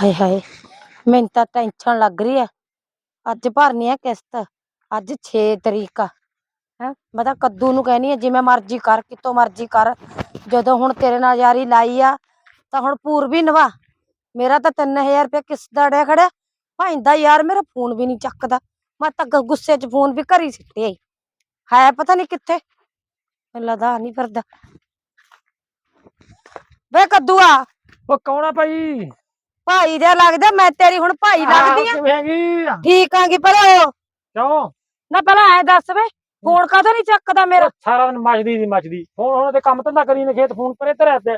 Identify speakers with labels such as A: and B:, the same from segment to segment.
A: ਹਾਏ ਹਾਏ, ਮੈਨੂੰ ਤਾਂ ਟੈਨਸ਼ਨ ਲੱਗ ਰਹੀ ਆ। ਅੱਜ ਭਰਨੀ ਆ ਕਿਸ਼ਤ, ਅੱਜ 6 ਤਰੀਕ ਆ, ਹੈ। ਮੈਂ ਤਾਂ ਕੱਦੂ ਨੂੰ ਕਹਿਨੀ ਆ, ਜਿਵੇਂ ਮਰਜ਼ੀ ਕਰ, ਕਿਤੋਂ ਮਰਜ਼ੀ ਕਰ। ਜਦੋਂ ਹੁਣ ਤੇਰੇ ਨਾਲ ਯਾਰੀ ਲਾਈ ਆ, ਤਾਂ ਹੁਣ ਪੂਰ ਨਵਾ। ਮੇਰਾ ਤਾਂ 3000 ਰੁਪਏ ਕਿਸ਼ਤ ਦਾ ਅੜਿਆ ਖੜਿਆ। ਭਾਈਂਦਾ ਯਾਰ ਮੇਰਾ ਫੋਨ ਵੀ ਨਹੀਂ ਚੱਕਦਾ। ਮੈਂ ਤਾਂ ਗੁੱਸੇ 'ਚ ਫੋਨ ਵੀ ਘਰੀ ਸਿੱਟਿਆ ਈ। ਹੈ ਪਤਾ ਨਹੀਂ ਕਿੱਥੇ। ਮੈਨੂੰ ਲੱਗਦਾ ਨਹੀਂ ਫਿਰਦਾ। ਵੇ ਕੱਦੂਆ
B: ਉਹ ਕੌਣ ਆ ਭਾਈ?
A: ਭਾਈ ਜਿਹਾ ਲੱਗਦਾ ਮੈਂ ਤੇਰੀ ਹੁਣ ਭਾਈ ਲੱਗਦੀ ਆ।
B: ਕਿਵੇਂ ਹੈਗੀ
A: ਠੀਕ ਆਂਗੀ ਪਰ
B: ਕਿਉਂ?
A: ਨਾ ਪਹਿਲਾਂ ਐ ਦੱਸ ਵੇ ਫੋਨ ਕਾਹਤੋਂ ਨਹੀਂ ਚੱਕਦਾ ਮੇਰਾ?
B: ਉਹ ਸਾਰਾ ਦਿਨ ਮੱਚਦੀ ਦੀ ਮੱਚਦੀ। ਹੁਣ ਉਹਨਾਂ ਦੇ ਕੰਮ ਧੰਦਾ ਕਰੀ ਨੇ ਖੇਤ ਫੋਨ ਪਰੇ ਧਰਿਆ ਤੇ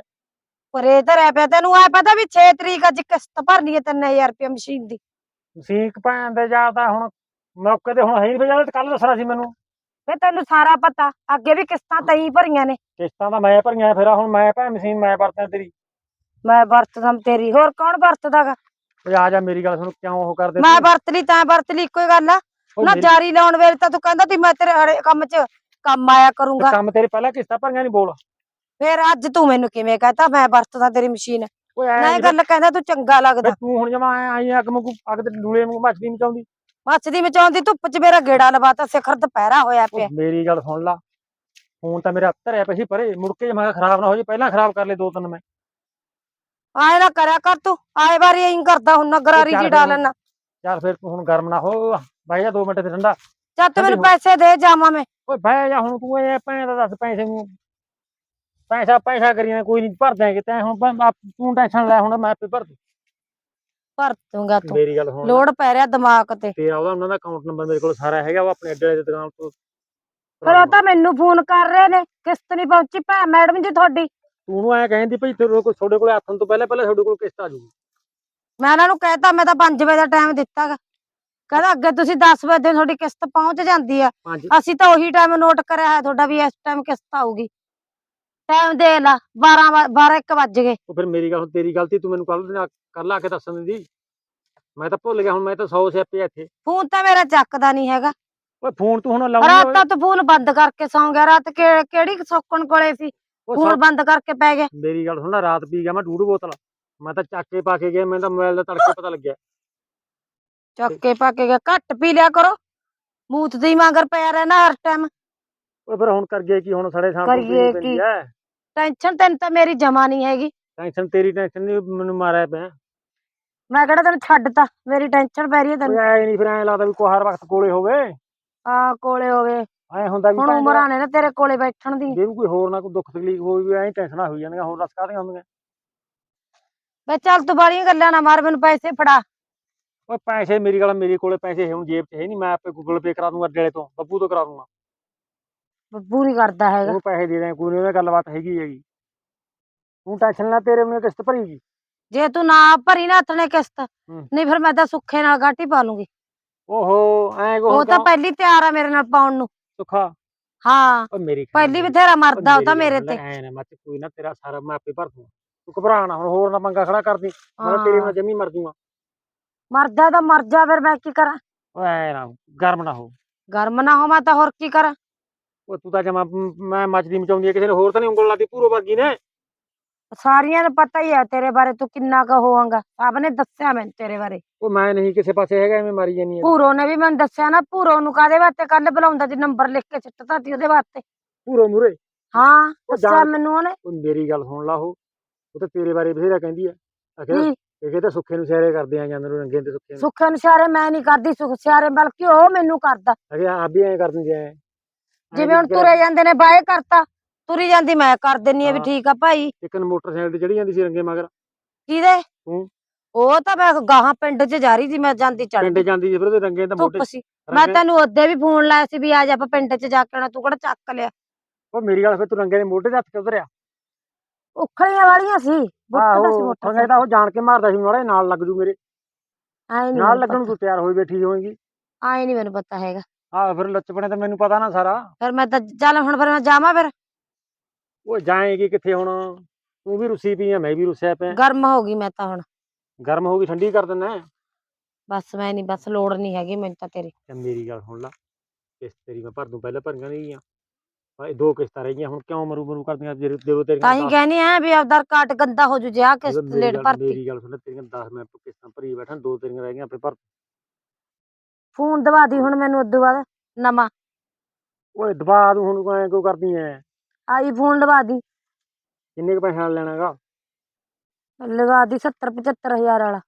A: ਪਰੇ ਧਰਿਆ ਪਿਆ ਤੈਨੂੰ ਐ ਪਤਾ ਵੀ 6 ਤਰੀਕ ਅੱਜ ਕਿਸ਼ਤ ਭਰਨੀ ਹੈ 3000 ਰੁਪਏ ਮਸ਼ੀਨ ਦੀ।
B: ਸੀਕ ਭੈਣ ਦੇ ਜਾ ਤਾਂ ਹੁਣ ਮੌਕੇ ਤੇ ਹੁਣ ਹੈ ਨਹੀਂ ਜਾ ਕੱਲ ਦੱਸਣਾ ਸੀ ਮੈਨੂੰ।
A: ਫੇ ਤੈਨੂੰ ਸਾਰਾ ਪਤਾ ਅੱਗੇ ਵੀ ਕਿਸ਼ਤਾਂ ਤਈ ਭਰੀਆਂ ਨੇ।
B: ਕਿਸ਼ਤਾਂ ਤਾਂ ਮੈਂ ਭਰੀਆਂ ਫਿਰ ਹੁਣ ਮੈਂ ਭੈਣ ਮਸ਼ੀਨ ਮੈਂ ਵਰਤਾਂ ਤੇਰੀ।
A: ਮੈਂ ਵਰਤਦਾ ਤੇਰੀ ਹੋਰ ਕੌਣ ਵਰਤਦਾਗਾ?
B: ਓਏ ਆ ਜਾ ਮੇਰੀ ਗੱਲ ਸੁਣ ਕਿਉਂ ਉਹ ਕਰਦੇ
A: ਮੈਂ
B: ਤੂੰ?
A: ਵਰਤ ਲਈ ਤਾਂ ਵਰਤ ਲਈ ਇੱਕੋ ਹੀ ਗੱਲ ਆ।
B: ਓਏ
A: ਨਾ
B: ਮੇਰੀ-
A: ਜਾਰੀ ਲਾਉਣ ਵੇਲੇ ਤਾਂ ਤੂੰ ਕਹਿੰਦਾ ਤੀ ਮੈਂ ਤੇਰੇ ਹਰੇ ਕੰਮ 'ਚ ਕੰਮ ਆਇਆ
B: ਤੇ
A: ਕਰੂੰਗਾ।
B: ਕੰਮ ਤੇਰੇ ਪਹਿਲਾਂ ਕਿਸ਼ਤਾਂ ਭਰੀਆਂ ਨਹੀਂ ਬੋਲ।
A: ਫੇਰ ਅੱਜ ਤੂੰ ਮੈਨੂੰ ਕਿਵੇਂ ਕਹਤਾ ਮੈਂ ਵਰਤਦਾ ਤੇਰੀ ਮਸ਼ੀਨ।
B: ਓਏ ਐ
A: ਨਾ ਇਹ ਗੱਲ ਕਹਿੰਦਾ ਤੂੰ ਚੰਗਾ ਲੱਗਦਾ।
B: ਤੂੰ ਹੁਣ ਜਮਾ ਆਈ ਅੱਗ ਮੁਕ ਅੱਗ ਦੇ ਡੂਲੇ ਨੂੰ ਮੱਚਦੀ ਨਹੀਂ ਚਾਹੁੰਦੀ
A: ਮੱਛਦੀ ਮਚਾਉਂਦੀ ਧੁੱਪ 'ਚ ਮੇਰਾ ਗੇੜਾ ਲਵਾਤਾ ਸਿਖਰ ਦੁਪਹਿਰਾ ਹੋਇਆ ਪਿਆ।
B: ਮੇਰੀ ਗੱਲ ਸੁਣ ਲਾ। ਫੋਨ ਤਾਂ ਮੇਰਾ ਧਰਿਆ ਪਿਆ ਸੀ ਪਰੇ ਮੁੜ ਕੇ ਜੇ ਮੈਂ ਕਿਹਾ ਖਰਾਬ ਨਾ ਹੋ ਜੇ ਪਹਿਲਾਂ ਖਰਾਬ ਕਰ ਲੈ ਦੋ ਤਿੰਨ ਮੈਂ।
A: ਆਏ ਨਾ ਕਰਿਆ ਕਰ ਤੂੰ ਆਏ ਵਾਰੀ ਐਂ ਕਰਦਾ ਹੁਣ ਗਰਾਰੀ ਜੀ ਡਾਲਣ
B: ਚੱਲ ਫਿਰ ਤੂੰ ਹੁਣ ਗਰਮ ਨਾ ਹੋ ਬਹਿ ਜਾ 2 ਮਿੰਟ ਤੇ ਠੰਡਾ।
A: ਚੱਲ ਤੂੰ ਮੈਨੂੰ। ਪੈਸੇ ਦੇ ਜਾਵਾਂ ਮੈਂ।
B: ਓਏ ਬਹਿ ਜਾ ਹੁਣ ਤੂੰ ਇਹ ਭੈਣ ਦਾ ਦੱਸ ਪੈਸੇ ਨੂੰ। ਪੈਸਾ ਪੈਸਾ ਕਰੀ ਨਾ ਕੋਈ ਨਹੀਂ ਭਰ ਦਿਆਂਗੇ ਤੈਂ ਹੁਣ ਤੂੰ ਟੈਨਸ਼ਨ ਲੈ ਹੁਣ ਮੈਂ ਆਪੇ ਭਰ ਦੂੰ।
A: ਭਰ ਦੂੰਗਾ ਤੂੰ।
B: ਮੇਰੀ ਗੱਲ ਸੁਣ।
A: ਲੋੜ ਪੈ ਰਿਹਾ ਦਿਮਾਗ ਤੇ।
B: ਤੇ ਉਹਦਾ ਉਹਨਾਂ ਦਾ ਅਕਾਊਂਟ ਨੰਬਰ ਮੇਰੇ ਕੋਲ ਸਾਰਾ ਹੈਗਾ ਉਹ ਆਪਣੇ ਅੱਡੇ ਵਾਲੇ ਦੀ ਦੁਕਾਨ ਤੋਂ
A: ਫਿਰ ਉਹ ਤਾਂ ਮੈਨੂੰ ਫੋਨ ਕਰ ਰਹੇ ਨੇ ਕਿਸ਼ਤ ਨਹੀਂ ਪਹੁੰਚੀ ਭੈ ਮੈਡਮ ਜੀ ਤੁਹਾਡੀ।
B: ਤੂੰ ਉਹਨੂੰ ਐ ਕਹਿੰਦੀ ਭਈ ਤੇਰੇ ਕੋਲ ਤੁਹਾਡੇ ਕੋਲ ਹੱਥਨ ਤੋਂ ਪਹਿਲਾਂ ਪਹਿਲਾਂ ਤੁਹਾਡੇ ਕੋਲ ਕਿਸ਼ਤ ਆ ਜੂਗੀ
A: ਮੈਂ ਉਹਨਾਂ ਨੂੰ ਕਹਿਤਾ ਮੈਂ ਤਾਂ 5 ਵਜੇ ਦਾ ਟਾਈਮ ਦਿੱਤਾਗਾ। ਕਹਿੰਦਾ ਅੱਗੇ ਤੁਸੀਂ 10 ਵਜੇ ਤੁਹਾਡੀ ਕਿਸ਼ਤ ਪਹੁੰਚ ਜਾਂਦੀ ਆ ਅਸੀਂ ਤਾਂ ਉਹੀ ਟਾਈਮ ਨੋਟ ਕਰਿਆ ਹੈ ਤੁਹਾਡਾ ਵੀ ਇਸ ਟਾਈਮ ਕਿਸ਼ਤ ਆਊਗੀ। ਟਾਈਮ ਦੇ ਲਾ 12 12 1 ਵੱਜ ਗਏ।
B: ਉਹ ਫਿਰ ਮੇਰੀ ਗੱਲ ਤੇਰੀ ਗਲਤੀ ਤੂੰ ਮੈਨੂੰ ਕੱਲ ਕੱਲ ਆ ਕੇ ਦੱਸਣ ਦਿੰਦੀ। ਮੈਂ ਤਾਂ ਭੁੱਲ ਗਿਆ ਹੁਣ ਮੈਂ ਤਾਂ 100 ਸਿਆਪੇ ਇੱਥੇ।
A: ਫੋਨ ਤਾਂ ਮੇਰਾ ਚੱਕਦਾ ਨਹੀਂ ਹੈਗਾ।
B: ਓਏ ਫੋਨ ਤੂੰ ਹੁਣ ਲਾਉਣੀ
A: ਰਾਤ ਤਾਂ ਤੂੰ ਫੋਨ ਬੰਦ ਕਰਕੇ ਸੌਂ ਗਿਆ ਰਾਤ ਕਿਹੜੀ ਸੌਕਣ ਕੋਲੇ ਸੀ? ਫੋਨ ਬੰਦ ਕਰਕੇ ਪੈ ਗਿਆ
B: ਮੇਰੀ ਗੱਲ ਸੁਣ ਰਾਤ ਪੀ ਗਿਆ ਮੈਂ ਡੂਢ ਬੋਤਲ। ਮੈਂ ਤਾਂ ਚੱਕ ਕੇ ਪਾ ਕੇ ਗਿਆ ਮੈਨੂੰ ਤਾਂ ਮੋਬਾਈਲ ਦਾ ਤੜਕੇ ਪਤਾ ਲੱਗਿਆ।
A: ਚੱਕ ਕੇ ਪਾ ਕੇ ਗਿਆ ਘੱਟ ਪੀ ਲਿਆ ਕਰੋ। ਮੂਤ ਦੀ ਮਗਰ ਪਿਆ ਰਹਿਣਾ ਹਰ ਟਾਈਮ
B: ਓਏ ਫਿਰ ਹੁਣ ਕਰ ਗਏ ਕੀ ਹੁਣ ਸੜੇ ਸਾਹ
A: ਕਰੀਏ ਕੀ? ਟੈਨਸ਼ਨ ਤੈਨੂੰ ਤਾਂ ਮੇਰੀ ਜਮਾ ਨਹੀਂ ਹੈਗੀ।
B: ਟੈਨਸ਼ਨ ਤੇਰੀ ਟੈਨਸ਼ਨ ਨਹੀਂ ਮੈਨੂੰ ਮਾਰਿਆ ਪਿਆ।
A: ਮੈਂ ਕਿਹੜਾ ਤੈਨੂੰ ਛੱਡਤਾ? ਮੇਰੀ ਟੈਨਸ਼ਨ ਪੈ ਰਹੀ ਹੈ ਤੈਨੂੰ।
B: ਓਏ ਐ ਨਹੀਂ ਫਿਰ ਐ ਲੱਗਦਾ ਵੀ ਕੋਈ ਹਰ ਵਕਤ ਕੋਲੇ ਹੋਵੇ।
A: ਆ ਕੋਲੇ ਹੋਵੇ।
B: ਐ ਹੁੰਦਾ ਵੀ
A: ਹੁਣ
B: ਭੈਣ
A: ਉਮਰਾਂ ਨੇ ਨਾ ਤੇਰੇ ਕੋਲੇ ਬੈਠਣ ਦੀ।
B: ਜੇ ਵੀ ਕੋਈ ਹੋਰ ਨਾ ਕੋਈ ਦੁੱਖ ਤਕਲੀਫ ਹੋਈ ਵੀ ਐ ਟੈਨਸ਼ਨਾਂ ਹੋਈ ਜਾਂਦੀਆਂ ਹੋਰ ਰਸ ਕਾਹਦੀਆਂ ਹੁੰਦੀਆਂ?
A: ਵੇ ਚੱਲ ਤੂੰ ਬਾਰੀਆਂ ਗੱਲਾਂ ਨਾ ਮਾਰ ਮੈਨੂੰ ਪੈਸੇ ਫੜਾ।
B: ਓਏ ਪੈਸੇ ਮੇਰੀ ਗੱਲ ਮੇਰੇ ਕੋਲੇ ਪੈਸੇ ਹੁਣ ਜੇਬ 'ਚ ਹੈ ਨਹੀਂ ਮੈਂ ਆਪੇ ਗੂਗਲ ਪੇ ਕਰਾ ਦੂੰਗਾ ਅੱਡੇ ਵਾਲੇ ਤੋਂ ਬੱਬੂ ਤੋਂ ਕਰਾ ਦੂੰਗਾ।
A: ਬੱਬੂ ਨਹੀਂ ਕਰਦਾ ਹੈਗਾ।
B: ਉਹਨੂੰ ਪੈਸੇ ਦੇ ਦੇ ਕੋਈ ਨਹੀਂ ਉਹਦਾ ਗੱਲਬਾਤ ਹੈਗੀ ਹੈਗੀ। ਤੂੰ ਟੈਨਸ਼ਨ ਨਾ ਤੇਰੇ ਮੈਨੂੰ ਕਿਸ਼ਤ ਭਰੀਗੀ।
A: ਜੇ ਤੂੰ ਨਾ ਭਰੀ ਨਾ ਹੱਥ ਨੇ ਕਿਸ਼ਤ। ਨਹੀਂ ਫਿਰ ਮੈਂ ਤਾਂ ਸੁੱਖੇ ਨਾਲ ਗਾਟੀ ਪਾ ਲੂੰਗੀ।
B: ਓਹੋ ਐ ਕੋ
A: ਉਹ ਤਾਂ ਪਹਿਲੀ ਤਿਆਰ ਆ ਮੇਰੇ ਨਾਲ ਪਾਉਣ ਨੂੰ।
B: ਸੁੱਖਾ
A: ਹਾਂ
B: ਓ ਮੇਰੀ
A: ਪਹਿਲੀ। ਬਥੇਰਾ
B: ਓ
A: ਮਰਦਾ ਉਹ ਤਾਂ
B: ਮੇਰੀ
A: ਤੇ।
B: ਐ ਨਾ ਮੱਚ ਕੋਈ ਨਾ ਤੇਰਾ ਸਾਰਾ ਮੈਂ ਆਪੇ ਭਰ ਤੂੰ ਘਬਰਾ ਨਾ ਹੁਣ ਹੋਰ ਨਾ ਮੰਗਾ ਖੜਾ ਕਰਦੀ। ਮੈਂ ਤਾਂ ਤੇਰੇ। ਨਾਲ ਜੰਮੀ ਮਰ ਦੂੰਗਾ
A: ਮਰਦਾ ਤਾਂ ਮਰ ਜਾ ਫਿਰ ਮੈਂ ਕੀ ਕਰਾਂ?
B: ਓਏ ਐ ਨਾ ਗਰਮ ਨਾ ਹੋ।
A: ਗਰਮ ਨਾ ਹੋ ਮੈਂ ਤਾਂ ਹੋਰ ਕੀ ਕਰਾਂ?
B: ਓ ਤੂੰ ਤਾਂ ਜਮਾ ਮੈਂ ਮੱਚਦੀ ਮਚਾਉਂਦੀ ਆ ਕਿਸੇ ਨੇ ਹੋਰ ਤਾਂ ਨਹੀਂ ਉਂਗਲ ਲਾਦੀ ਪੂਰੋ ਵਰਗੀ ਨੇ।
A: ਸਾਰੀਆਂ ਨੂੰ ਪਤਾ ਹੀ ਆ ਤੇਰੇ ਬਾਰੇ ਤੂੰ ਕਿੰਨਾ ਕੁ ਹੋਵਾਂਗਾ ਸਭ ਨੇ ਦੱਸਿਆ ਮੈਨੂੰ ਤੇਰੇ ਬਾਰੇ।
B: ਉਹ ਮੈਂ ਨਹੀਂ ਕਿਸੇ ਪਾਸੇ ਹੈਗਾ ਐਵੇਂ ਮਾਰੀ ਜਾਨੀ ਆ।
A: ਭੂਰੋ ਨੇ ਵੀ ਮੈਨੂੰ ਦੱਸਿਆ ਨਾ ਭੂਰੋ ਨੂੰ ਕਾਦੇ ਵਾਸਤੇ ਕੱਲ ਬੁਲਾਉਂਦਾ ਸੀ ਨੰਬਰ ਲਿਖ ਕੇ ਸਿੱਟਤਾ ਸੀ ਉਹਦੇ ਵਾਸਤੇ।
B: ਪੂਰੋ ਮੂਰੇ
A: ਹਾਂ ਦੱਸਿਆ
B: ਜਾਣ-
A: ਮੈਨੂੰ ਉਹਨੇ।
B: ਉਹ ਮੇਰੀ ਗੱਲ ਸੁਣ ਲਾ ਉਹ। ਉਹ ਤਾਂ ਤੇਰੇ ਬਾਰੇ ਬਥੇਰਾ ਕਹਿੰਦੀ ਆ। ਆਖੇ
A: ਕੀ?
B: ਇਹ ਤਾਂ ਸੁੱਖੇ ਨੂੰ ਸਿਆਰੇ ਕਰਦੇ ਆ ਜਾਂਦੇ ਨੂੰ ਰੰਗੇ ਤੇ ਸੁੱਖੇ ਨੂੰ।
A: ਸੁੱਖ ਅਨੁਸਾਰੇ ਮੈਂ ਨਹੀਂ ਕਰਦੀ ਸੁੱਖ ਸਿਆਰੇ ਬਲਕਿ ਉਹ ਮੈਨੂੰ ਕਰਦਾ।
B: ਅਗੇ ਆਪ ਵੀ ਐਂ ਕਰ ਦਿੰਦੇ ਆ
A: ਜਿਵੇਂ ਹੁਣ ਤੁਰੇ ਜਾਂਦੇ ਨੇ ਬਾਏ ਕਰਤਾ। ਤੁਰੀ ਜਾਂਦੀ ਮੈਂ ਕਰ ਦਿੰਨੀ ਆ ਵੀ
B: ਹਾਂ।
A: ਠੀਕ ਆ ਭਾਈ।
B: ਇੱਕ ਨੂੰ ਮੋਟਰਸਾਈਕਲ ਤੇ ਚੜੀ ਜਾਂਦੀ ਸੀ ਰੰਗੇ ਮਗਰ।
A: ਕਿਹਦੇ?
B: ਤੂੰ।
A: ਉਹ ਤਾਂ ਮੈਂ ਗਾਹਾਂ ਪਿੰਡ 'ਚ ਜਾ ਰਹੀ ਸੀ ਮੈਂ ਜਾਂਦੀ ਚੜ
B: ਪਿੰਡ ਜਾਂਦੀ ਸੀ ਫਿਰ ਉਹਦੇ ਰੰਗੇ ਤਾਂ ਮੋਟੇ
A: ਸੀ। ਮੈਂ
B: ਰੰਗੇ-
A: ਤੈਨੂੰ ਉਹਦੇ ਵੀ ਫੋਨ ਲਾਇਆ ਸੀ ਵੀ ਆ ਜਾ ਆਪਾਂ ਪਿੰਡ 'ਚ ਜਾ ਕੇ ਆਉਣਾ ਤੂੰ ਕਿਹੜਾ ਚੱਕ ਲਿਆ।
B: ਉਹ ਮੇਰੀ ਗੱਲ ਫਿਰ ਤੂੰ ਰੰਗੇ ਦੇ ਮੋਢੇ ਤੇ ਹੱਥ ਕਿਉਂ ਧਰਿਆ?
A: ਉਖਲੀਆਂ ਵਾਲੀਆਂ ਸੀ ਬੁੱਟ ਦਾ ਸੀ
B: ਆਹੋ
A: ਮੋਟਾ
B: ਰੰਗੇ ਤਾਂ ਉਹ ਜਾਣ ਕੇ ਮਾਰਦਾ ਸੀ ਨਾਲੇ ਨਾਲ ਲੱਗ ਜੂ ਮੇਰੇ।
A: ਆਏ ਨਹੀਂ
B: ਨਾਲ ਲੱਗਣ ਨੂੰ ਤੂੰ ਤਿਆਰ ਹੋਈ ਬੈਠੀ ਹੋਏਗੀ।
A: ਆਏ ਨਹੀਂ ਮੈਨੂੰ ਪਤਾ ਹੈਗਾ।
B: ਆਹ ਫਿਰ ਲੁੱਚਪਣੇ ਤਾਂ ਮੈਨੂੰ ਪਤਾ ਨਾ ਸਾਰਾ।
A: ਫਿਰ ਮੈਂ ਤਾਂ ਚੱਲ ਹੁਣ ਫਿਰ ਮੈਂ ਜਾਵਾਂ ਫਿਰ।
B: ਉਹ ਜਾਏਗੀ ਕਿੱਥੇ ਹੁਣ ਤੂੰ ਵੀ ਰੁੱਸੀ ਪਈ ਆ ਮੈਂ ਵੀ ਰੁੱਸਿਆ ਪਿਆ
A: ਗਰਮ ਹੋ ਗਈ ਮੈਂ ਤਾਂ ਹੁਣ
B: ਗਰਮ ਹੋ ਗਈ ਠੰਡੀ ਕਰ ਦਿੰਦਾ
A: ਬਸ ਮੈਂ ਨਹੀਂ ਬਸ ਲੋੜ ਨਹੀਂ ਹੈਗੀ ਮੈਨੂੰ ਤਾਂ ਤੇਰੀ
B: ਤੇ ਮੇਰੀ ਗੱਲ ਸੁਣ ਲਾ ਕਿਸ ਤੇਰੀ ਮੈਂ ਭਰ ਦੂੰ ਪਹਿਲਾਂ ਭਰੀਆਂ ਨਹੀਂ ਗਈਆਂ ਭਾਈ ਦੋ ਕਿਸ਼ਤਾਂ ਰਹਿ ਗਈਆਂ ਹੁਣ ਕਿਉਂ ਮਰੂ ਮਰੂ ਕਰਦੀਆਂ ਜੇ ਦੇਵੋ ਤੇਰੀਆਂ
A: ਤਾਂ ਹੀ
B: ਦਸ-
A: ਕਹਿਨੀ ਆ ਵੀ ਆਧਾਰ ਕਾਰਡ ਗੰਦਾ ਹੋ ਜੂ ਜੇ ਆ ਕਿਸ
B: ਜਦੋਂ ਮੇਰੀ
A: ਲੇਟ
B: ਗੱਲ-
A: ਭਰਤੀ
B: ਮੇਰੀ ਗੱਲ ਸੁਣ ਤੇਰੀਆਂ 10 ਮੈਂ ਕਿਸ਼ਤਾਂ ਭਰੀ ਬੈਠਾ ਦੋ ਤੇਰੀਆਂ ਰਹਿ ਗਈਆਂ ਆਪੇ ਭਰ
A: ਫੋਨ ਦਵਾ ਦੀ ਹੁਣ ਮੈਨੂੰ ਉਦੋਂ ਬਾਅਦ ਨਵਾਂ
B: ਓਏ ਦਬਾ ਤੂੰ ਹੁਣ ਐ ਕਿਉਂ ਕਰਦੀ ਐ
A: ਆਈਫੋਨ ਲਵਾ ਦੀ।
B: ਕਿੰਨੇ ਕੁ ਪੈਸੇ ਨਾਲ ਲੈਣਾਗਾ
A: ਲਗਾ ਦੀ 70 75000 ਵਾਲਾ।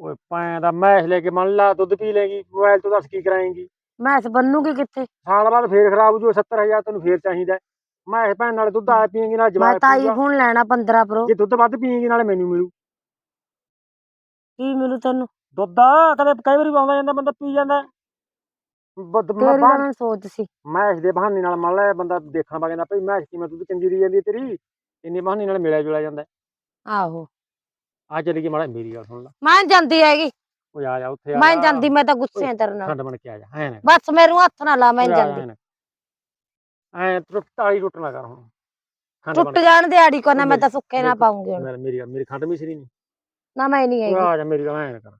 B: ਓਏ ਪਾਇਆ ਦਾ ਮੈਸ਼ ਲੈ ਕੇ ਮੰਨ ਲਾ ਦੁੱਧ ਪੀ ਲੇਗੀ ਮੋਬਾਈਲ ਤੋਂ ਦੱਸ ਕੀ ਕਰਾਏਂਗੀ?
A: ਮੈਂ ਇਸ ਬੰਨੂਗੀ ਕਿੱਥੇ?
B: ਸਾਲ ਬਾਅਦ ਫੇਰ ਖਰਾਬ ਹੋ ਜੂ 70000 ਤੈਨੂੰ ਫੇਰ ਚਾਹੀਦਾ। ਮੈਂ ਭੈਣ ਨਾਲ ਦੁੱਧ ਆ ਪੀਏਂਗੀ ਨਾਲ
A: ਮੈਂ
B: ਜਵਾਬ
A: ਤਾਂ। ਆਈਫੋਨ ਲੈਣਾ 15 ਪ੍ਰੋ।
B: ਜੇ ਦੁੱਧ ਵੱਧ ਪੀਏਂਗੀ ਨਾਲੇ ਮੈਨੂੰ ਮਿਲੂ।
A: ਕੀ ਮਿਲੂ ਤੈਨੂੰ?
B: ਦੁੱਧ ਆ ਕਦੇ ਕਈ ਵਾਰੀ ਆਉਂਦਾ ਜਾਂਦਾ ਬੰਦਾ ਪੀ ਜਾਂਦਾ। ਬਦ- ਮੈਂ
A: ਤੇਰੀ ਤਾਂ
B: ਬਾਹਰ-
A: ਮੈਂ ਸੋਚ ਸੀ।
B: ਮੈਸ਼ ਦੇ ਬਹਾਨੇ ਨਾਲ ਮੰਨ ਲੈ ਬੰਦਾ ਦੇਖਣ ਵਗ ਜਾਂਦਾ ਭਈ ਮੈਸ਼ ਕਿਵੇਂ ਦੁੱਧ ਚੰਗੀ ਦੀ ਜਾਂਦੀ ਹੈ ਤੇਰੀ। ਇੰਨੇ ਬਹਾਨੇ ਨਾਲ ਮਿਲਿਆ ਜੁਲਿਆ ਜਾਂਦਾ।
A: ਆਹੋ।
B: ਆ ਚੱਲ ਗਈ ਮਾੜਾ ਮੇਰੀ ਗੱਲ ਸੁਣ ਲੈ।
A: ਮੈਂ ਨੀ ਜਾਂਦੀ ਹੈਗੀ।
B: ਓਏ ਆ ਜਾ ਉੱਥੇ ਆ
A: ਮੈਂ
B: ਜਾ।
A: ਨੀ ਜਾਂਦੀ ਮੈਂ ਤਾਂ ਗੁੱਸੇ ਆ ਤੇਰੇ ਨਾਲ।
B: ਖੰਡ ਬਣ ਕੇ ਆ ਜਾ ਐ ਨਾ
A: ਬਸ ਮੈਨੂੰ ਹੱਥ ਨਾ ਲਾ ਮੈਂ ਨੀ ਜਾਂਦੀ।
B: ਐ ਟੁੱਟ ਤਾਲੀ ਟੁੱਟ ਨਾ ਕਰ ਹੁਣ। ਖੰਡ ਬਣ
A: ਟੁੱਟ ਜਾਣ ਦੇ ਆੜੀ ਕੋ ਨਾ ਮੈਂ
B: ਮੇਰੀ-
A: ਤਾਂ ਸੁੱਕੇ ਨਾ
B: ਮੇਰੀ-
A: ਪਾਉਂਗੀ ਹੁਣ।
B: ਮੇਰੀ ਮੇਰੀ ਮੇਰੀ ਖੰਡ ਮਿਸਰੀ ਨਹੀਂ
A: ਨਾ ਮੈਂ ਨਹੀਂ ਹੈਗੀ।
B: ਆ ਜਾ ਮੇਰੀ ਗੱਲ ਐ ਨਾ ਕਰ।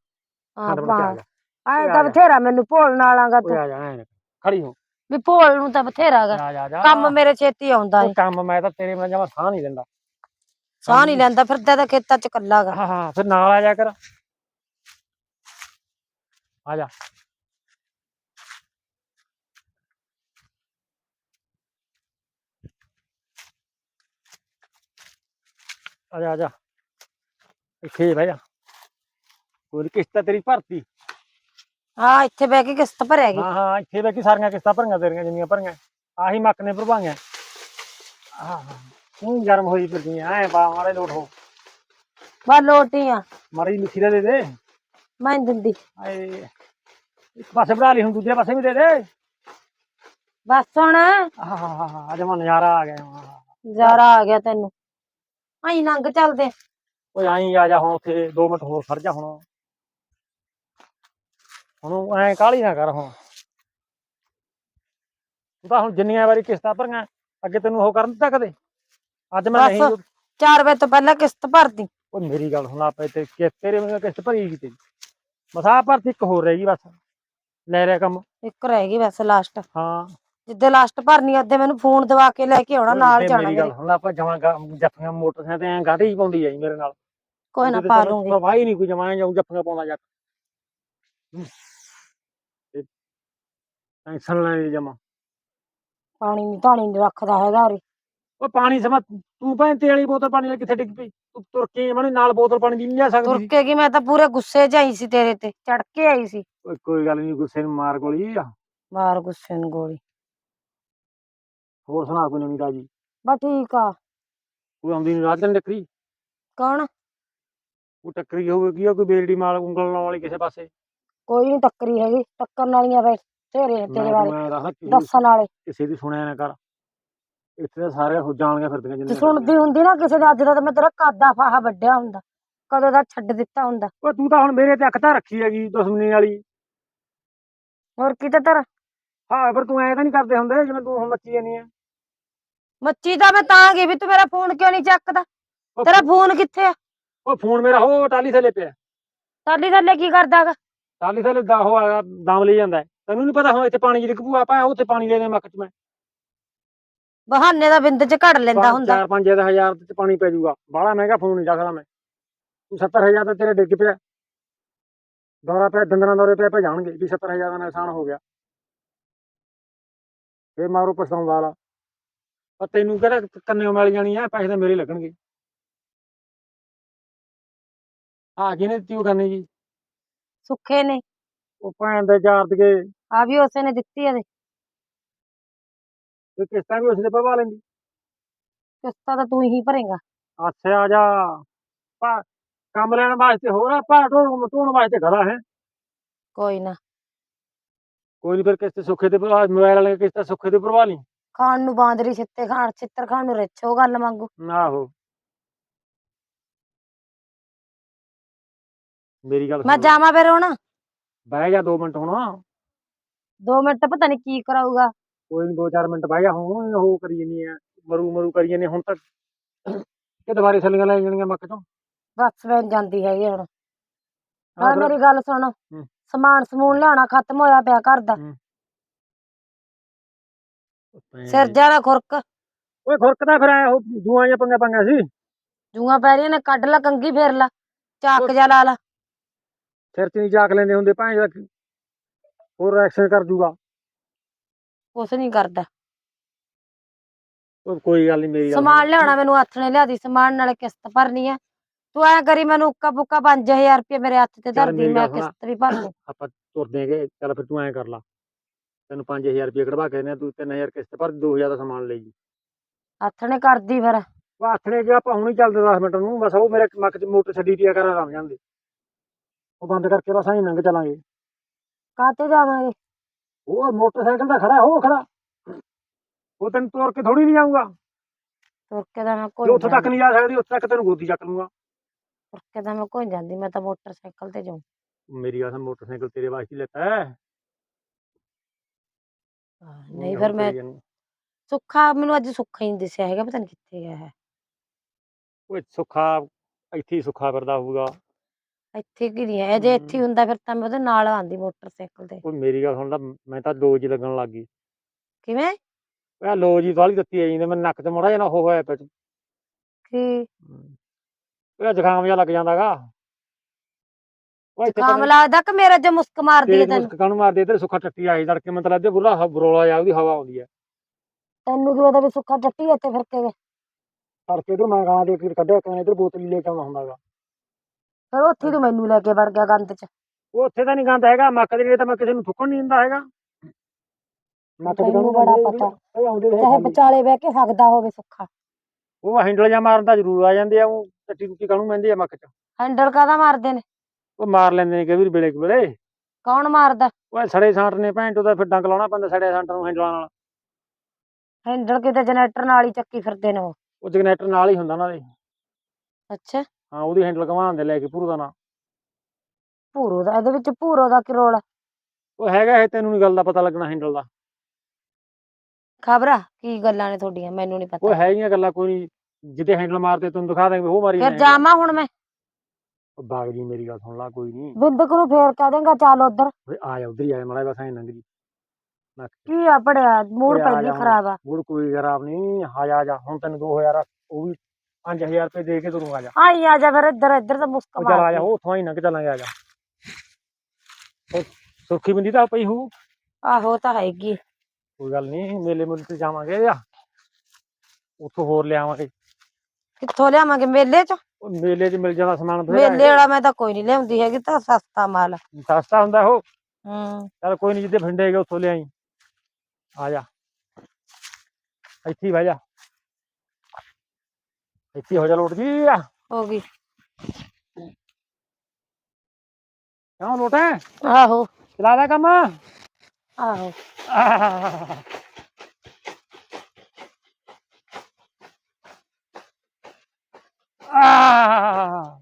A: ਹਾਂ
B: ਖੰਡ ਬਣ ਕੇ ਆ
A: ਪਾ
B: ਜਾ।
A: ਆਏ
B: ਓਏ ਆ
A: ਤਾਂ
B: ਜਾ।
A: ਬਥੇਰਾ ਮੈਨੂੰ ਭੋਲ ਨਾਲਾਂਗਾ
B: ਓਏ
A: ਤੂੰ।
B: ਆ ਜਾ ਐ ਨਾ ਕਰ। ਖੜੀ ਹੋ।
A: ਵੀ ਭੋਲ ਨੂੰ ਤਾਂ ਬਥੇਰਾ ਗਾ।
B: ਆ ਜਾ ਆ ਜਾ।
A: ਕੰਮ ਮੇਰੇ ਛੇਤੀ ਆਉਂਦਾ
B: ਉਹ
A: ਏ।
B: ਕੰਮ ਮੈਂ ਤਾਂ ਤੇਰੇ ਨਾਲ ਜਮਾ ਸਾਹ ਨਹੀਂ ਲੈਂਦਾ।
A: ਸਾਹ ਨਹੀਂ ਲੈਂਦਾ ਫਿਰਦਾ ਤਾਂ ਖੇਤਾਂ ਚ ਕੱਲਾ ਗਾ।
B: ਹਾਂ ਹਾਂ ਫਿਰ ਨਾਲ ਆ ਜਾ ਕਰ। ਆ ਜਾ। ਆ ਜਾ ਆ ਜਾ। ਇੱਥੇ ਬਹਿ ਜਾ। ਕੋਈ ਨੀ, ਕਿਸ਼ਤ ਤਾਂ ਤੇਰੀ ਭਰਤੀ।
A: ਹਾਂ ਇੱਥੇ ਬਹਿ ਕੇ ਕਿਸ਼ਤ ਭਰਿਆਗੀ
B: ਹਾਂ ਹਾਂ ਇੱਥੇ ਬਹਿ ਕੇ ਸਾਰੀਆਂ ਕਿਸ਼ਤਾਂ ਭਰੀਆਂ ਤੇਰੀਆਂ ਜਿੰਨੀਆਂ ਭਰੀਆਂ ਆਹੀ ਮੱਕ ਨੇ ਭਰਵਾਈਆਂ ਆਹ ਤੂੰ ਗਰਮ ਹੋਈ ਫਿਰਦੀ ਐ ਐ ਪਾ ਮਾਰੇ ਲੋਟ ਹੋ
A: ਬਾ ਲੋਟੀਆਂ
B: ਮਾਰੀ ਲਿਖੀ ਦੇ ਦੇ
A: ਮੈਂ ਨੀ ਦਿੰਦੀ
B: ਆਏ ਇੱਕ ਪਾਸੇ ਬਣਾ ਲਈ ਹੁਣ ਦੂਜੇ ਪਾਸੇ ਵੀ ਦੇ ਦੇ
A: ਬਸ ਹੁਣ
B: ਆਹ ਅੱਜ ਮਨ ਨਜ਼ਾਰਾ ਆ ਗਿਆ
A: ਨਜ਼ਾਰਾ ਆ ਗਿਆ ਤੈਨੂੰ ਆਈ ਨੰਗ ਚੱਲਦੇ
B: ਓਏ ਆਈ ਆ ਜਾ ਹੁਣ ਉੱਥੇ 2 ਮਿੰਟ ਹੋਰ ਖੜ ਜਾ ਹੁਣ ਹੁਣ ਐ ਕਾਲੀ ਨਾ ਕਰ ਹੁਣ। ਤੂੰ ਤਾਂ ਹੁਣ ਜਿੰਨੀਆਂ ਵਾਰੀ ਕਿਸ਼ਤਾਂ ਭਰੀਆਂ ਅੱਗੇ ਤੈਨੂੰ ਉਹ ਕਰਨ ਦਿੱਤਾ ਕਦੇ? ਅੱਜ ਮੈਂ
A: ਬਸ।
B: ਨਹੀਂ
A: 4 ਵਜੇ ਤੋਂ ਪਹਿਲਾਂ ਕਿਸ਼ਤ ਭਰਦੀ
B: ਓਏ ਮੇਰੀ ਗੱਲ ਹੁਣ ਆਪੇ ਤੇ ਕਿ ਤੇਰੇ ਵਾਂਗ ਕਿਸ਼ਤ ਭਰੀ ਗਈ ਤੇਰੀ ਮਸਾ ਭਰਤੀ ਇੱਕ ਹੋਰ ਰਹਿ ਗਈ ਬਸ। ਲੈ ਰਿਆ ਕੰਮ।
A: ਇੱਕ ਰਹਿ ਗਈ ਬਸ ਲਾਸਟ
B: ਹਾਂ।
A: ਜਿੱਦੇ ਲਾਸਟ ਭਰਨੀ ਅੱਧੇ ਮੈਨੂੰ ਫੋਨ ਦਵਾ ਕੇ ਲੈ ਕੇ ਆਉਣਾ ਨਾਲ ਜਾਣਾ
B: ਮੇਰੀ ਗੱਲ। ਹੁਣ ਆਪਾਂ ਜਮਾਂ ਜੱਫੀਆਂ ਮੋਟਰਸਾਈਕਲ ਤੇ ਐ ਗਾੜੀ ਪਾਉਂਦੀ ਆਈ ਮੇਰੇ ਨਾਲ।
A: ਕੋਈ ਨਾ ਪਾ ਲੂੰਗੀ
B: ਭਾਈ ਨਹੀਂ ਕੋਈ ਜਮਾਂ ਜਾਊ ਜੱਫੀਆਂ ਪਾਉਂਦਾ ਜੱਟ ਟੈਨਸ਼ਨ ਲੈ ਜਮਾ।
A: ਪਾਣੀ ਨਹੀਂ ਧਾਣੀ ਨੀ ਰੱਖਦਾ ਹੈਗਾ ਉਰੇ।
B: ਉਹ ਪਾਣੀ ਸਮਾ ਤੂੰ ਭੈਣ ਤੇ ਵਾਲੀ ਬੋਤਲ ਪਾਣੀ ਨਾਲ ਕਿੱਥੇ ਡਿੱਗ ਪਈ ਤੂੰ ਤੁਰ ਕੇ ਮਣੇ ਨਾਲ ਬੋਤਲ ਪਾਣੀ ਦੀ ਨਹੀਂ ਸਕਦੀ। ਸੀ।
A: ਤੁਰਕੇ ਕੀ ਮੈਂ ਤਾਂ ਪੂਰੇ ਗੁੱਸੇ 'ਚ ਆਈ ਸੀ ਤੇਰੇ ਤੇ ਚੜ ਕੇ ਆਈ ਸੀ।
B: ਓਏ ਕੋਈ ਗੱਲ ਨਹੀਂ ਗੁੱਸੇ ਨੂੰ ਮਾਰ ਗੋਲੀ ਆ।
A: ਮਾਰ ਗੁੱਸੇ ਨੂੰ ਗੋਲੀ।
B: ਹੋਰ ਸੁਣਾ ਕੋਈ ਨਵੀਂ ਤਾਜੀ?
A: ਬਸ ਠੀਕ ਆ।
B: ਕੋਈ ਆਉਂਦੀ ਨਹੀਂ ਰਾਜਨ ਟੱਕਰੀ?
A: ਕੌਣ?
B: ਉਹ ਟੱਕਰੀ ਹੋਊਗੀ ਕੀ ਕੋਈ ਬੇਲੜੀ ਮਾਲ ਉਂਗਲ ਲਾਉਣ ਵਾਲੀ ਕਿਸੇ ਪਾਸੇ?
A: ਕੋਈ ਨਹੀਂ ਟੱਕਰੀ ਹੈਗੀ ਟੱਕਰਨ ਵਾਲੀਆਂ ਬੈ ਤੇਰੇ ਤੇਰੇ ਬਾਰੇ
B: ਮੈਂ ਦੱਸਦਾ ਕਿਸੇ ਦੀ-
A: ਦੱਸਣ ਵਾਲੇ।
B: ਕਿਸੇ ਦੀ ਸੁਣਿਆ ਨਾ ਕਰ। ਇੱਥੇ ਤਾਂ ਸਾਰੇ ਹੋ ਜਾਣਗੇ ਫਿਰਦੀਆਂ ਜਿੰਨੇ
A: ਸੁਣਦੀ ਹੁੰਦੀ ਨਾ ਕਿਸੇ ਦੇ ਅੱਜ ਦਾ ਤਾਂ ਮੈਂ ਤੇਰਾ ਕਾਦਾ ਫਾਹਾ ਵੱਡਿਆ ਹੁੰਦਾ। ਕਦੋਂ ਦਾ ਛੱਡ ਦਿੱਤਾ ਹੁੰਦਾ।
B: ਓਏ ਤੂੰ ਤਾਂ ਹੁਣ ਮੇਰੇ ਤੇ ਅੱਖ ਤਾਂ ਰੱਖੀ ਹੈਗੀ ਦੁਸ਼ਮਣੀ ਵਾਲੀ।
A: ਹੋਰ ਕੀ ਤੇ ਤੇਰਾ?
B: ਹਾਂ ਪਰ ਤੂੰ ਐਂ ਤਾਂ ਨਹੀਂ ਕਰਦੇ ਹੁੰਦੇ ਜਿਵੇਂ ਤੂੰ ਹੁਣ ਮੱਚੀ ਜਾਨੀ ਆ
A: ਮੱਚੀ ਤਾਂ ਮੈਂ ਤਾਂ ਗਈ ਵੀ ਤੂੰ ਮੇਰਾ ਫੋਨ ਕਿਉਂ ਨਹੀਂ ਚੱਕਦਾ?
B: ਉਹ
A: ਤੇਰਾ ਫੋਨ ਕਿੱਥੇ ਆ?
B: ਉਹ ਫੋਨ ਮੇਰਾ ਹੋ ਟਾਲੀ ਥੱਲੇ ਪਿਆ।
A: ਸਾਡੀ ਥੱਲੇ ਕੀ ਕਰਦਾਗਾ
B: ਟਾਲੀ ਥੱਲੇ ਦਾ ਹੋ ਆਗਾ ਦਮ ਲਈ ਜਾਂਦਾ। ਹੈ। ਤੈਨੂੰ ਨਹੀਂ ਪਤਾ ਹੁਣ ਇੱਥੇ ਪਾਣੀ ਜਿਹੜੀ ਕਪੂਆ ਪਾਇਆ ਉੱਥੇ ਪਾਣੀ ਲੈਣੇ ਮੱਕ ਚ ਮੈਂ।
A: ਬਹਾਨੇ ਦਾ ਬਿੰਦ 'ਚ ਘੜ ਲੈਂਦਾ ਹੁੰਦਾ।
B: 4 5 ਹਜ਼ਾਰ ਚ ਪਾਣੀ ਪੈ ਜਾਊਗਾ। ਬਾਹਲਾ ਮਹਿੰਗਾ ਫੋਨ ਨਹੀਂ ਚੱਕਦਾ ਮੈਂ। ਤੂੰ 70000 ਤਾਂ ਤੇਰੇ ਡਿੱਗ ਪਿਆ। ਦੌਰਾ ਪਿਆ ਦੰਦਰਾਂ ਦੌਰੇ ਪਿਆ ਪੈ ਜਾਣਗੇ ਵੀ 70000 ਦਾ ਨੁਕਸਾਨ ਹੋ ਗਿਆ। ਫੇਰ ਮਾਰੋ ਪਛਤਾਉਂਦਾ ਵਾਲਾ। ਪਰ ਤੈਨੂੰ ਕਿਹੜਾ ਕੰਨਿਓ ਮਿਲ ਜਾਣੀ ਆ ਪੈਸੇ ਤਾਂ ਮੇਰੇ ਲੱਗਣਗੇ। ਆ ਕਿਹਨੇ ਦਿੱਤੀ ਉਹ ਕਰਨੀ ਜੀ?
A: ਸੁੱਖੇ ਨੇ।
B: ਉਹ ਭੈਣ ਦੇ ਦੇ।
A: ਆ ਵੀ ਉਸੇ ਨੇ ਦਿੱਤੀ ਆ ਦੇ
B: ਤੇ ਕਿਸ਼ਤਾਂ ਵੀ ਉਸਦੇ ਭਰਵਾ ਲੈਂਦੀ।
A: ਕਿਸ਼ਤਾਂ ਤਾਂ ਤੂੰ ਹੀ ਭਰੇਗਾ।
B: ਅੱਛਾ ਆ ਜਾ। ਭਾ ਕੰਮ ਲੈਣ ਵਾਸਤੇ ਹੋਰ ਆ ਭਾ ਢੋਣ ਢੋਣ ਵਾਸਤੇ ਖੜਾ ਹੈ।
A: ਕੋਈ ਨਾ।
B: ਕੋਈ ਨਹੀਂ ਫਿਰ ਕਿਸ਼ਤ ਸੁੱਖੇ ਤੇ ਭਰਵਾ ਮੋਬਾਈਲ ਵਾਲੇ ਕਿਸ਼ਤ ਸੁੱਖੇ ਤੇ ਭਰਵਾ ਲਈ।
A: ਖਾਣ ਨੂੰ ਬਾਂਦਰੀ ਛਿੱਤੇ ਖਾਣ ਛਿੱਤਰ ਖਾਣ ਨੂੰ ਰਿੱਛ ਉਹ ਗੱਲ ਮੰਗੂ
B: ਆਹੋ। ਮੇਰੀ ਗੱਲ
A: ਮੈਂ
B: ਸੁਣ।
A: ਜਾਵਾਂ ਫਿਰ ਹੁਣ।
B: ਬਹਿ ਜਾ 2 ਮਿੰਟ ਹੁਣ।
A: 2 ਮਿੰਟ ਪਤਾ ਨਹੀਂ ਕੀ ਕਰਾਊਗਾ
B: ਕੋਈ ਨਹੀਂ 2-4 ਮਿੰਟ ਬਹਿ ਜਾ ਹੁਣ ਉਹ ਕਰੀ ਜਾਨੀ ਆ ਮਰੂ ਮਰੂ ਕਰੀ ਜਾਨੀ ਹੁਣ ਤੱਕ ਕਿ ਦੁਬਾਰੇ ਸਲੀਆਂ ਲੈ ਜਾਣੀਆਂ ਮੱਕ ਤੋਂ
A: ਬਸ ਮੈਂ ਜਾਂਦੀ ਹੈਗੀ ਹੁਣ
B: ਆਹ
A: ਹਾਂ
B: ਫਿਰ-
A: ਮੇਰੀ ਗੱਲ ਸੁਣ
B: ਹੂੰ।
A: ਸਮਾਨ ਸਮੂਨ ਲਿਆਉਣਾ ਖਤਮ ਹੋਇਆ ਪਿਆ ਘਰ ਦਾ
B: ਹੂੰ।
A: ਸਿਰ ਜਾਣਾ ਖੁਰਕ
B: ਓਏ ਖੁਰਕਦਾ ਫਿਰ ਐ ਉਹ ਜੂਆਂ ਜਾਂ ਪੰਗਾ ਪੰਗਾ ਸੀ
A: ਜੂਆਂ ਪੈ ਰਹੀਆਂ ਨੇ ਕੱਢ ਲਾ ਕੰਗੀ ਫੇਰ ਲਾ ਚੱਕ ਜਾ ਲਾ ਲਾ
B: ਸਿਰ ਚ ਨਹੀਂ ਜਾਕ ਲੈਂਦੇ ਹੁੰਦੇ ਭਾਂ ਜਿਹੜਾ ਹੋਰ ਐਕਸ਼ਨ ਕਰ ਜੂਗਾ।
A: ਕੁਛ ਨਹੀਂ ਕਰਦਾ।
B: ਉਹ ਕੋਈ ਗੱਲ ਨਹੀਂ ਮੇਰੀ ਗੱਲ
A: ਸਮਾਨ ਲਿਆਉਣਾ ਮੈਨੂੰ ਹੱਥ ਨੇ ਲਿਆਦੀ ਸਮਾਨ ਨਾਲੇ ਕਿਸ਼ਤ ਭਰਨੀ ਆ। ਤੂੰ ਐ ਕਰੀ ਮੈਨੂੰ ਉੱਕਾ ਪੁੱਕਾ 5000 ਰੁਪਏ ਮੇਰੇ ਹੱਥ ਤੇ
B: ਚੱਲ
A: ਧਰਦੀ
B: ਮੇਰੀ
A: ਮੈਂ
B: ਗੱਲ ਸੁਣਾ।
A: ਕਿਸ਼ਤ ਵੀ ਭਰ ਲੂੰ।
B: ਆਪਾਂ ਤੁਰਦੇ ਗਏ ਚੱਲ ਫਿਰ ਤੂੰ ਐਂ ਕਰ ਲਾ। ਤੈਨੂੰ 5000 ਰੁਪਏ ਕਢਵਾ ਕੇ ਨੇ ਤੂੰ 3000 ਕਿਸ਼ਤ ਭਰ 2000 ਦਾ ਸਮਾਨ ਲਈ
A: ਹੱਥ ਨੇ ਕਰਦੀ ਫਿਰ।
B: ਉਹ ਆਥਣੇ ਕਿ ਆਪਾਂ ਹੁਣੀ ਚੱਲਦੇ 10 ਮਿੰਟ ਨੂੰ ਬਸ ਉਹ ਮੇਰੇ ਮੱਕ ਚ ਮੋਟਰ ਛੱਡੀ ਪਿਆ ਕਰ ਆਰਾਮ ਜਾਂਦੇ। ਉਹ ਬੰਦ ਕਰਕੇ ਬਸ ਅਸੀਂ ਲੰਘ ਚਲਾਂਗੇ।
A: ਕਾਤੇ ਜਾਵਾਂਗੇ?
B: ਉਹ ਮੋਟਰਸਾਈਕਲ ਤਾਂ ਖੜਾ ਉਹ ਖੜਾ। ਉਹ ਤੈਨੂੰ ਤੋਰ ਕੇ ਥੋੜੀ ਨਹੀਂ ਜਾਊਗਾ।
A: ਤੁਰ ਕੇ ਤਾਂ ਮੈਂ
B: ਜੇ
A: ਕੋਈ
B: ਉੱਥੋਂ ਤੱਕ ਨਹੀਂ ਜਾ ਸਕਦੀ ਉੱਥੇ ਤੱਕ ਤੈਨੂੰ ਗੋਦੀ ਚੱਕ ਲੂੰਗਾ।
A: ਤੁਰ ਕੇ ਤਾਂ ਮੈਂ ਕੋਈ ਜਾਂਦੀ ਮੈਂ ਤਾਂ ਮੋਟਰਸਾਈਕਲ ਤੇ ਜਾਉਂ
B: ਮੇਰੀ ਗੱਲ ਸੁਣ, ਮੋਟਰਸਾਈਕਲ ਤੇਰੇ ਵਾਸਤੇ ਹੀ ਲੈਤਾ ਹੈ।
A: ਨਹੀਂ ਫਿਰ ਮੈਂ ਸੁੱਖਾ ਮੈਨੂੰ ਅੱਜ ਸੁੱਖਾ ਹੀ ਨਹੀਂ ਦਿਸਿਆ ਹੈਗਾ ਪਤਾ ਨਹੀਂ ਕਿੱਥੇ ਗਿਆ ਹੈ।
B: ਓਏ ਸੁੱਖਾ ਇੱਥੇ ਹੀ ਸੁੱਖਾ ਫਿਰਦਾ ਹੋਊਗਾ।
A: ਇੱਥੇ ਕੀ ਨਹੀਂ ਹੈ ਜੇ ਇੱਥੇ ਹੀ। ਹੁੰਦਾ ਫਿਰ ਤਾਂ ਮੈਂ ਉਹਦੇ ਨਾਲ ਆਂਦੀ ਮੋਟਰਸਾਈਕਲ ਤੇ।
B: ਓਏ ਮੇਰੀ ਗੱਲ ਸੁਣ ਲੈ ਮੈਂ ਤਾਂ ਦੋ ਜੀ ਲੱਗਣ ਲੱਗ ਗਈ।
A: ਕਿਵੇਂ?
B: ਓਏ ਆਹ ਲੋ ਜੀ ਵਾਲੀ ਦਿੱਤੀ ਆਈ ਜਾਂਦੇ ਮੈਂ ਨੱਕ ਤੇ ਮੋੜਾ ਜਾਣਾ ਹੋ ਹੋਇਆ ਪਿਆ
A: ਕੀ?
B: ਆਹ ਜ਼ੁਕਾਮ ਜਿਹਾ ਲੱਗ ਜਾਂਦਾਗਾ ਓਏ ਇੱਥੇ
A: ਕਾਮ ਲੱਗਦਾ ਕਿ ਮੇਰਾ ਜੇ ਮੁਸਕ ਮਾਰਦੀ ਹੈ
B: ਤੇਰੇ
A: ਤੈਨੂੰ?
B: ਮੁਸਕ ਕਾਨੂੰ ਮਾਰਦੇ ਤੇ ਸੁੱਖਾ ਟੱਟੀ ਆਈ ਤੜਕੇ ਮਤਲਬ ਅੱਧੇ ਬੁਰਾ ਹ- ਬਰੋਲਾ ਜਾ ਉਹਦੀ ਹਵਾ ਆਉਂਦੀ ਹੈ।
A: ਤੈਨੂੰ ਕੀ ਪਤਾ ਵੀ ਸੁੱਖਾ ਟੱਟੀ ਇੱਥੇ ਫਿਰ ਕੇ?
B: ਤੜਕੇ ਇਧਰ ਮੈਂ ਗਾਣਾ ਦੇ ਕੇ ਕੱਢਿਆ ਕਹਿੰਦਾ ਇਧਰ ਬੋਤਲ ਹੀ ਲੈ ਕੇ ਆਉਣਾ ਹੁੰਦਾਗਾ
A: ਫਿਰ ਉੱਥੇ ਹੀ ਤੂੰ ਮੈਨੂੰ ਲੈ ਕੇ ਵੜ ਗਿਆ ਗੰਦ ਚ।
B: ਉਹ ਉੱਥੇ ਤਾਂ ਨਹੀਂ ਗੰਦ ਹੈਗਾ ਮੱਕ ਦੇ ਨੇੜੇ ਤਾਂ ਮੈਂ ਕਿਸੇ ਨੂੰ ਥੁੱਕਣ ਨਹੀਂ ਦਿੰਦਾ ਹੈਗਾ। ਮੱਕ ਦੇ
A: ਤੈਨੂੰ ਬੜਾ ਪਤਾ।
B: ਇਹ ਆਉਂਦੇ ਰਹੇ
A: ਚਾਹੇ
B: ਖਾਲੀ।
A: ਵਿਚਾਲੇ ਬਹਿ ਕੇ ਹੱਗਦਾ ਹੋਵੇ ਸੁੱਖਾ।
B: ਉਹ ਹੈਂਡਲ ਜਾਂ ਮਾਰਨ ਦਾ ਜ਼ਰੂਰ ਆ ਜਾਂਦੇ ਆ ਉਹ ਟੱਟੀ ਟੁੱਟੀ ਕਾਹਨੂੰ ਮਹਿੰਦੀ ਆ ਮੱਕ ਚ।
A: ਹੈਂਡਲ ਕਾਦਾ ਮਾਰਦੇ ਨੇ?
B: ਉਹ ਮਾਰ ਲੈਂਦੇ ਨੇ ਕਈ ਵਾਰੀ ਵੇਲੇ ਕੁ ਵੇਲੇ।
A: ਕੌਣ ਮਾਰਦਾ?
B: ਉਹ ਸੜੇ ਸਾਂਟ ਨੇ ਭੈਣ ਚੋਂ ਦਾ ਫਿਰ ਡੰਗ ਲਾਉਣਾ ਪੈਂਦਾ ਸੜੇ ਸਾਂਟ ਨੂੰ ਹੈਂਡਲਾਂ ਨਾਲ।
A: ਹੈਂਡਲ ਕਿਤੇ ਜਨਰੇਟਰ ਨਾਲ ਹੀ ਚੱਕੀ ਫਿਰਦੇ ਨੇ ਉਹ।
B: ਉਹ ਜਨਰੇਟਰ ਨਾਲ ਹੀ ਹੁੰਦਾ ਉਹਨਾਂ ਦੇ।
A: ਅੱਛਾ।
B: ਹਾਂ ਉਹਦੀ ਹੈਂਡਲ ਘਵਾਉਂਦੇ ਲੈ ਕੇ ਪੂਰਾ ਦਾ ਨਾ।
A: ਭੂਰੋ ਦਾ ਇਹਦੇ ਵਿੱਚ ਭੂਰੋ ਦਾ ਕੀ ਰੋਲ ਆ?
B: ਉਹ ਹੈਗਾ ਇਹ ਤੈਨੂੰ ਨਹੀਂ ਗੱਲ ਦਾ ਪਤਾ ਲੱਗਣਾ ਹੈਂਡਲ ਦਾ।
A: ਖਬਰਾ? ਕੀ ਗੱਲਾਂ ਨੇ ਤੁਹਾਡੀਆਂ? ਮੈਨੂੰ ਨਹੀਂ
B: ਉਹ
A: ਪਤਾ
B: ਹੈਗੀਆਂ ਗੱਲਾਂ ਕੋਈ ਨਹੀਂ ਜਿੱਦੇ ਹੈਂਡਲ ਮਾਰਦੇ ਤੈਨੂੰ ਦਿਖਾ ਦਾਂਗੇ ਉਹ ਮਾਰੀ
A: ਫਿਰ। ਜਾਵਾਂ ਹੁਣ ਮੈਂ।
B: ਉਹ ਬਾਗ ਜੀ ਮੇਰੀ ਗੱਲ ਸੁਣ ਲਾ ਕੋਈ ਨਹੀਂ
A: ਬਿੰਦਕ ਨੂੰ ਫੇਰ ਕਹਿ ਦੇਂਗਾ ਚੱਲ ਉਧਰ।
B: ਆ ਜਾ ਉਧਰ ਹੀ ਆਇਆ ਮੜਾ ਬਸ ਐਂ ਲੰਘ ਜੀ। ਮੈਂ
A: ਕੀ ਆ ਪੜਿਆ? ਮੂਡ
B: ਓਏ ਆ
A: ਪਹਿਲੀ
B: ਜਾ ਹੁਣ।
A: ਖਰਾਬ ਆ।
B: ਮੁੜ ਕੋਈ ਖਰਾਬ ਨਹੀਂ ਆ ਜਾ ਆ ਜਾ ਹੁਣ ਤੈਨੂੰ 2000 ਉਹ ਵੀ 5000 ਰੁਪਏ ਦੇ ਕੇ ਤੂੰ ਆ ਜਾ
A: ਆਈ ਆ ਜਾ ਫਿਰ ਇੱਧਰ ਇੱਧਰ ਤਾਂ ਮੁਸਕ
B: ਉਹ ਚੱਲ ਆ
A: ਮਾਰ
B: ਜਾ ਉਹ ਉੱਥੋਂ ਹੀ ਲੰਘ ਚੱਲਾਂਗੇ ਆ ਜਾ ਉਹ ਸੁਰਖੀ ਬਿੰਦੀ ਤਾਂ ਪਈ ਹੂ
A: ਆਹੋ ਤਾਂ ਹੈਗੀ
B: ਕੋਈ ਗੱਲ ਨਹੀਂ ਮੇਲੇ ਮੁੱਲੇ ਤੇ ਜਾਵਾਂਗੇ ਆ ਉੱਥੋਂ ਹੋਰ ਲਿਆਵਾਂਗੇ
A: ਕਿੱਥੋਂ ਲਿਆਵਾਂਗੇ ਮੇਲੇ ਚ
B: ਉਹ ਮੇਲੇ 'ਚ ਮਿਲ ਜਾਣਾ ਸਮਾਨ ਬਥੇਰਾ
A: ਮੇਲੇ ਵਾਲਾ ਮੈਂ ਤਾਂ ਕੋਈ ਨਹੀਂ ਲਿਆਉਂਦੀ ਹੈਗੀ ਤਾਂ ਸਸਤਾ ਮਾਲ ਆ।
B: ਸਸਤਾ ਹੁੰਦਾ ਉਹ
A: ਹੂੰ
B: ਚੱਲ ਕੋਈ ਨਹੀਂ ਜਿੱਦੇ ਫਿੰਡੇ ਹੈਗੇ ਉੱਥੋਂ ਲਿਆਈ ਆ ਜਾ ਇੱਥੇ ਹੀ ਬਹਿ ਜਾ ਇੱਥੇ ਹੀ ਹੋ ਜਾ ਲੋਟ ਜੀ। ਆ
A: ਹੋ ਗਈ।
B: ਕਿਉਂ ਲੋਟ ਹੈ?
A: ਆਹੋ।
B: ਚਲਾ ਲੈ ਕੰਮ। ਆਹੋ। ਆਹ।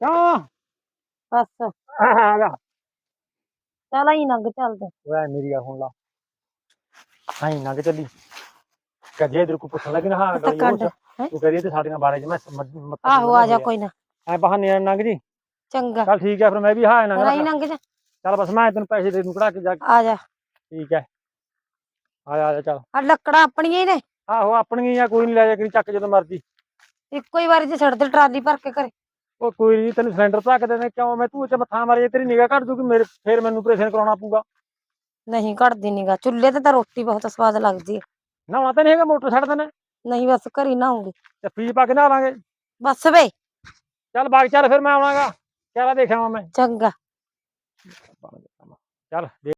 B: ਕਿਉਂ?
A: ਬਸ।
B: ਆ ਜਾ।
A: ਚੱਲ ਆਈ ਨੰਗ ਚੱਲਦੇ
B: ਓਏ ਮੇਰੀ ਆ ਹੁਣ ਲਾ। ਹਾਂ ਨਾ ਕਿ ਚੱਲੀ ਕਦੇ ਇਧਰ ਕੋ ਪੁੱਛਣ ਲੱਗੇ ਨਾ ਹਾਂ
A: ਤਾਂ
B: ਗਲੀ
A: ਕੱਢ
B: ਉਹ
A: ਹੈਂ?
B: ਤੂੰ ਕਰੀਏ ਤੇ ਸਾਡੀਆਂ ਬਾਰੇ ਚ ਮੈਂ ਸਮਝ- ਮੱਥਾ
A: ਆਹੋ ਆ ਜਾ ਕੋਈ ਨਾ
B: ਐ ਬਹਾਨੇ ਨਾਲ ਲੰਘ ਜੀ
A: ਚੰਗਾ
B: ਚੱਲ ਠੀਕ ਹੈ ਫਿਰ ਮੈਂ ਵੀ ਹਾਂ ਨਾ
A: ਰਾਈ ਨੰਗ ਜਾ
B: ਚੱਲ ਬਸ ਮੈਂ ਤੈਨੂੰ ਪੈਸੇ ਦੇ ਦੂੰ ਕਢਾ ਕੇ ਜਾ ਕੇ।
A: ਆ ਜਾ
B: ਠੀਕ ਹੈ ਆ ਜਾ ਆ ਜਾ ਚੱਲ
A: ਆ ਲੱਕੜਾਂ ਆਪਣੀਆਂ ਹੀ ਨੇ
B: ਆਹੋ ਆਪਣੀਆਂ ਆ ਕੋਈ ਨਹੀਂ ਲੈ ਜਾ ਕਰੀ ਚੱਕ ਜਦੋਂ ਮਰਜ਼ੀ
A: ਇੱਕੋ ਹੀ ਵਾਰੀ ਚ ਛੱਡ ਦੇ ਟਰਾਲੀ ਭਰ ਕੇ ਘਰੇ
B: ਉਹ ਕੋਈ ਨਹੀਂ ਤੈਨੂੰ ਸਿਲੰਡਰ ਭੱਕ ਦੇ ਨੇ ਕਿਉਂ ਮੈਂ ਤੂੰ ਚ ਮੱਥਾ ਮਾਰੀ ਤੇਰੀ ਨਿਗਾਹ ਘੱਟ ਜੂਗੀ ਮੇਰੇ ਫੇਰ ਮੈਨੂੰ ਆਪਰੇਸ਼ਨ ਕਰਾਉਣਾ ਪਊਗਾ
A: ਨਹੀਂ ਘੜਦੀ ਨੀਗਾ ਚੁੱਲ੍ਹੇ ਤੇ ਤਾਂ ਰੋਟੀ ਬਹੁਤ ਸਵਾਦ ਲੱਗਦੀ ਹੈ
B: ਨਹਾਉਣਾ ਤਾਂ ਨਹੀਂ ਹੈਗਾ ਮੋਟਰ ਛੱਡ ਦੇਣਾ
A: ਨਹੀਂ ਬਸ ਘਰੀ ਨਹਾਉਂਗੀ।
B: ਤੇ ਫੀਸ ਪਾ ਕੇ ਨਹਾ ਲਾਂਗੇ।
A: ਬਸ ਵੇ।
B: ਚੱਲ ਬਾਗ ਚੱਲ ਫਿਰ ਮੈਂ ਆਵਾਂਗਾ ਚਾਰਾ ਦੇਖਾਂ ਮੈਂ।
A: ਚੰਗਾ।
B: ਚੱਲ ਦੇ